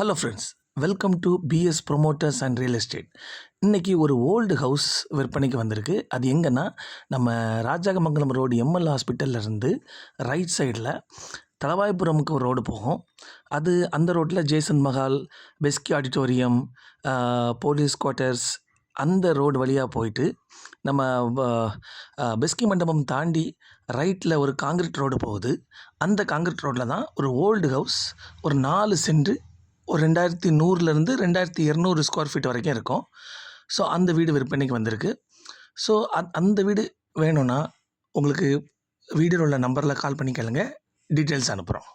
Hello friends welcome to PS promoters and real estate இன்றைக்கி ஒரு old house விற்பனைக்கு வந்திருக்கு. அது எங்கன்னா நம்ம ராஜாகமங்கலம் ரோடு எம்எல் ஹாஸ்பிட்டல்லேருந்து ரைட் சைடில் தலவாய்புரமுக்கு ஒரு ரோடு போகும். அது அந்த ரோட்டில் Jason Mahal Beschi auditorium police quarters அந்த ரோடு வழியாக போயிட்டு நம்ம பெஸ்கி மண்டபம் தாண்டி ரைட்டில் ஒரு காங்கிரீட் ரோடு போகுது. அந்த காங்கிரீட் ரோட்டில் தான் ஒரு ஓல்டு ஹவுஸ் ஒரு நாலு சென்று ஒரு ரெண்டாயிரத்தி நூறுலேருந்து ரெண்டாயிரத்தி இரநூறு ஸ்கொயர் ஃபீட் வரைக்கும் இருக்கும். ஸோ அந்த வீடு விற்பனைக்கு வந்திருக்கு. ஸோ அந் அந்த வீடு வேணும்னா உங்களுக்கு வீடியோவில் உள்ள நம்பரில் கால் பண்ணி கேளுங்க. டீட்டெயில்ஸ் அனுப்புகிறோம்